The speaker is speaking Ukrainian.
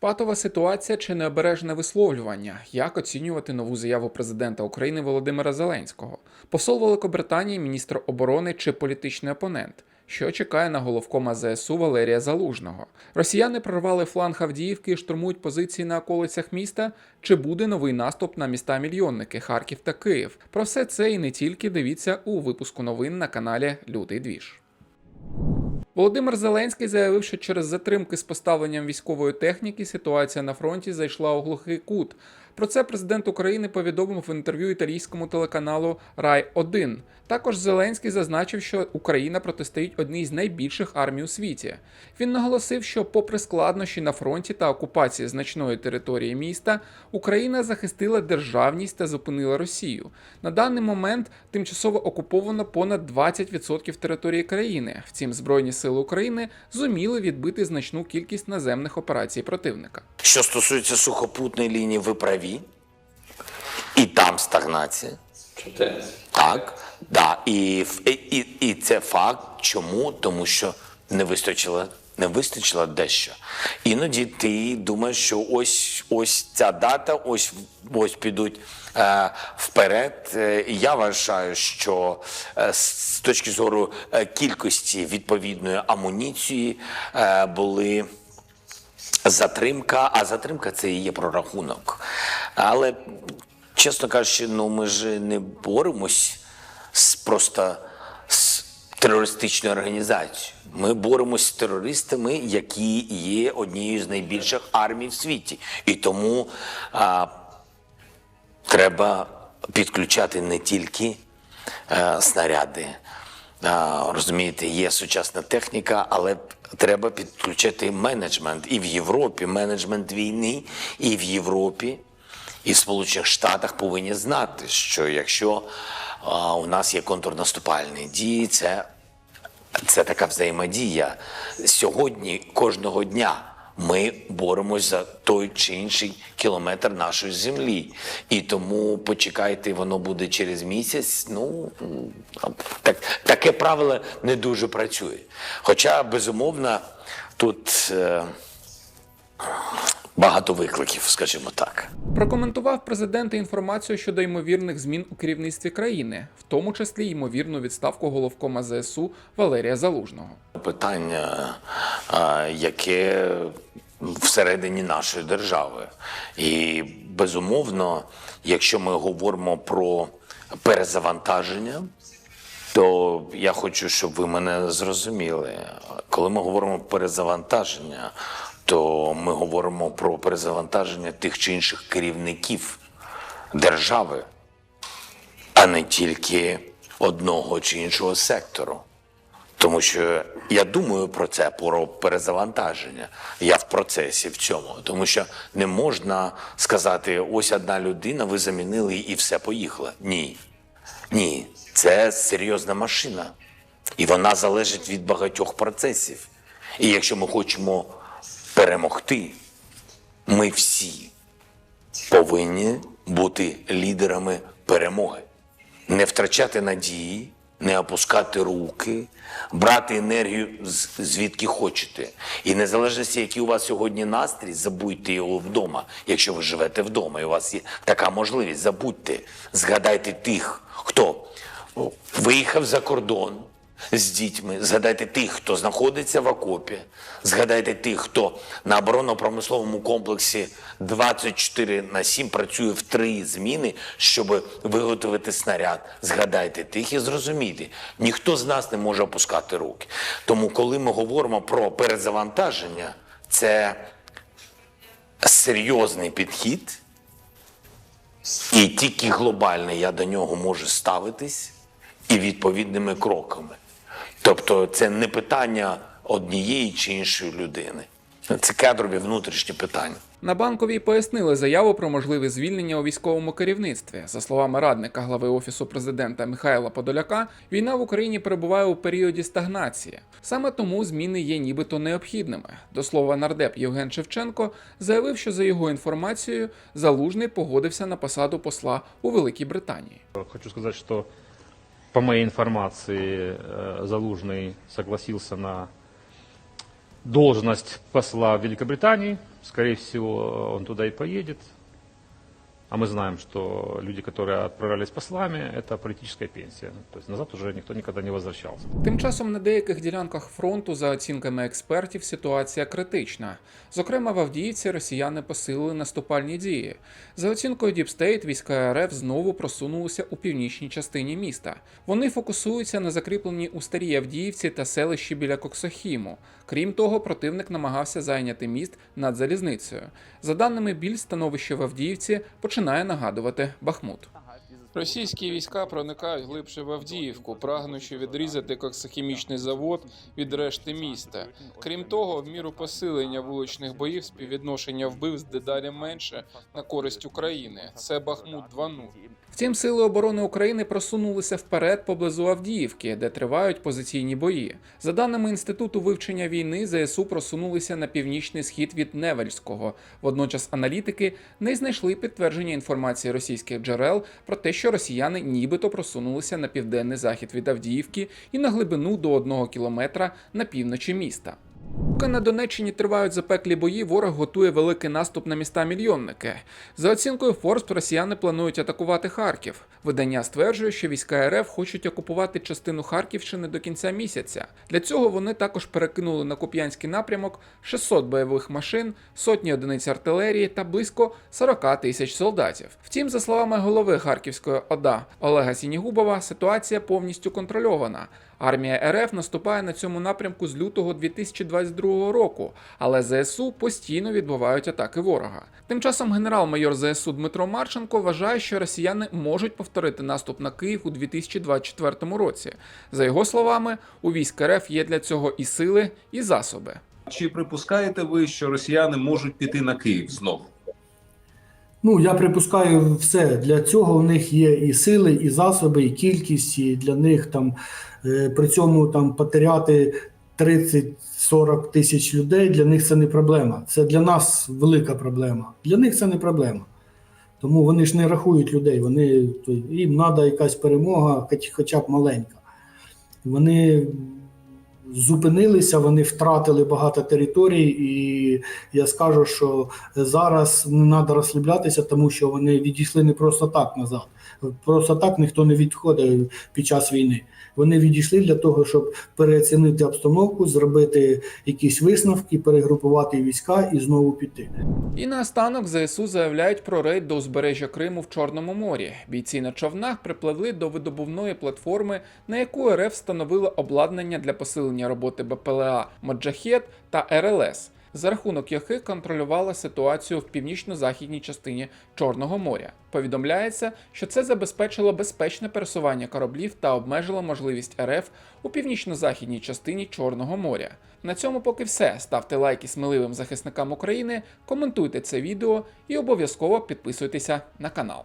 Патова ситуація чи необережне висловлювання? Як оцінювати нову заяву президента України Володимира Зеленського? Посол Великобританії, міністр оборони чи політичний опонент? Що чекає на головкома ЗСУ Валерія Залужного? Росіяни прорвали фланг Авдіївки і штурмують позиції на околицях міста. Чи буде новий наступ на міста мільйонники Харків та Київ? Про все це і не тільки дивіться у випуску новин на каналі Лютий Двіж. Володимир Зеленський заявив, що через затримки з поставленням військової техніки ситуація на фронті зайшла у глухий кут. Про це президент України повідомив в інтерв'ю італійському телеканалу Рай 1 Також Зеленський зазначив, що Україна протистоїть одній з найбільших армій у світі. Він наголосив, що, попри складнощі на фронті та окупації значної території міста, Україна захистила державність та зупинила Росію. На даний момент тимчасово окуповано понад 20% території країни. Втім, Збройні сили України зуміли відбити значну кількість наземних операцій противника. Що стосується сухопутної лінії, ви праві. І там стагнація. Так, да. І, і, і, це факт. Чому? Тому що не вистачило, не вистачило дещо. Іноді ти думаєш, що ось ось ця дата, ось ось підуть е, вперед. Е, я вважаю, що е, з з точки зору е, кількості відповідної амуніції е, були затримка, а затримка це і є прорахунок. Але, чесно кажучи, ну ми ж не боремось з просто з терористичною організацією. Ми боремось з терористами, які є однією з найбільших армій в світі. І тому а, треба підключати не тільки е, снаряди. А, розумієте, є сучасна техніка, але треба підключити менеджмент і в Європі, менеджмент війни, і в Європі, і в Сполучених Штатах повинні знати, що якщо а, у нас є контрнаступальні дії, це, це така взаємодія. Сьогодні, кожного дня. Ми боремось за той чи інший кілометр нашої землі. І тому почекайте, воно буде через місяць. Ну так, таке правило не дуже працює. Хоча, безумовно, тут е, багато викликів, скажімо так. Прокоментував президент інформацію щодо ймовірних змін у керівництві країни, в тому числі ймовірну відставку головкома ЗСУ Валерія Залужного. Питання, яке всередині нашої держави. І безумовно, якщо ми говоримо про перезавантаження, то я хочу, щоб ви мене зрозуміли. Коли ми говоримо про перезавантаження, то ми говоримо про перезавантаження тих чи інших керівників держави, а не тільки одного чи іншого сектору. Тому що я думаю про це, про перезавантаження. Я в процесі в цьому. Тому що не можна сказати, ось одна людина, ви замінили і все поїхало. Ні. Ні, це серйозна машина. І вона залежить від багатьох процесів. І якщо ми хочемо перемогти, ми всі повинні бути лідерами перемоги не втрачати надії, не опускати руки, брати енергію звідки хочете. І незалежності, який у вас сьогодні настрій, забудьте його вдома. Якщо ви живете вдома, і у вас є така можливість, забудьте, згадайте тих, хто виїхав за кордон. З дітьми, згадайте тих, хто знаходиться в окопі, згадайте тих, хто на оборонно-промисловому комплексі 24 на 7 працює в три зміни, щоб виготовити снаряд. Згадайте тих і зрозумійте, ніхто з нас не може опускати руки. Тому, коли ми говоримо про перезавантаження, це серйозний підхід, і тільки глобально я до нього можу ставитись і відповідними кроками. Тобто це не питання однієї чи іншої людини. Це кадрові внутрішні питання. На банковій пояснили заяву про можливе звільнення у військовому керівництві. За словами радника глави офісу президента Михайла Подоляка, війна в Україні перебуває у періоді стагнації. Саме тому зміни є нібито необхідними. До слова, нардеп Євген Шевченко заявив, що за його інформацією залужний погодився на посаду посла у Великій Британії. Хочу сказать, что по моей информации э, Залужный согласился на должность посла в Великобритании. Скорее всего, он туда и поедет. А мы знаем, что люди, которые отправлялись послами, это политическая пенсия. То есть назад уже никто никогда не возвращался. Тим часом на деяких ділянках фронту, за оцінками експертів, ситуація критична. Зокрема, в Авдіївці росіяни посилили наступальні дії. За оцінкою Deep State, війська РФ знову просунулися у північній частині міста. Вони фокусуються на закріпленні у старій Авдіївці та селищі біля Коксохіму. Крім того, противник намагався зайняти міст над залізницею. За даними Біль, становище в Авдіївці починає нагадувати Бахмут. Російські війська проникають глибше в Авдіївку, прагнучи відрізати коксохімічний завод від решти міста. Крім того, в міру посилення вуличних боїв співвідношення вбивств дедалі менше на користь України. Це Бахмут 2.0. Втім, сили оборони України просунулися вперед поблизу Авдіївки, де тривають позиційні бої. За даними інституту вивчення війни, ЗСУ просунулися на північний схід від Невельського. Водночас аналітики не знайшли підтвердження інформації російських джерел про те, що росіяни нібито просунулися на південний захід від Авдіївки і на глибину до одного кілометра на півночі міста. Поки на Донеччині тривають запеклі бої, ворог готує великий наступ на міста мільйонники. За оцінкою Форбс, росіяни планують атакувати Харків. Видання стверджує, що війська РФ хочуть окупувати частину Харківщини до кінця місяця. Для цього вони також перекинули на Куп'янський напрямок 600 бойових машин, сотні одиниць артилерії та близько 40 тисяч солдатів. Втім, за словами голови Харківської ОДА Олега Сінігубова, ситуація повністю контрольована. Армія РФ наступає на цьому напрямку з лютого 2022 року, але ЗСУ постійно відбувають атаки ворога. Тим часом генерал-майор ЗСУ Дмитро Марченко вважає, що росіяни можуть повторити наступ на Київ у 2024 році. За його словами, у військ РФ є для цього і сили, і засоби. Чи припускаєте ви, що росіяни можуть піти на Київ знову? Ну, я припускаю все. Для цього у них є і сили, і засоби, і кількість, і для них там е, при цьому там потеряти 30-40 тисяч людей, для них це не проблема. Це для нас велика проблема. Для них це не проблема. Тому вони ж не рахують людей, вони, їм треба якась перемога, хоч- хоча б маленька. Вони зупинилися, вони втратили багато територій, і я скажу, що зараз не треба розслаблятися, тому що вони відійшли не просто так назад. Просто так ніхто не відходить під час війни. Вони відійшли для того, щоб переоцінити обстановку, зробити якісь висновки, перегрупувати війська і знову піти. І наостанок ЗСУ заявляють про рейд до узбережжя Криму в Чорному морі. Бійці на човнах припливли до видобувної платформи, на яку РФ встановила обладнання для посилення роботи БПЛА Моджахет та РЛС, за рахунок яких контролювала ситуацію в північно-західній частині Чорного моря. Повідомляється, що це забезпечило безпечне пересування кораблів та обмежило можливість РФ у північно-західній частині Чорного моря. На цьому поки все. Ставте лайки сміливим захисникам України, коментуйте це відео і обов'язково підписуйтеся на канал.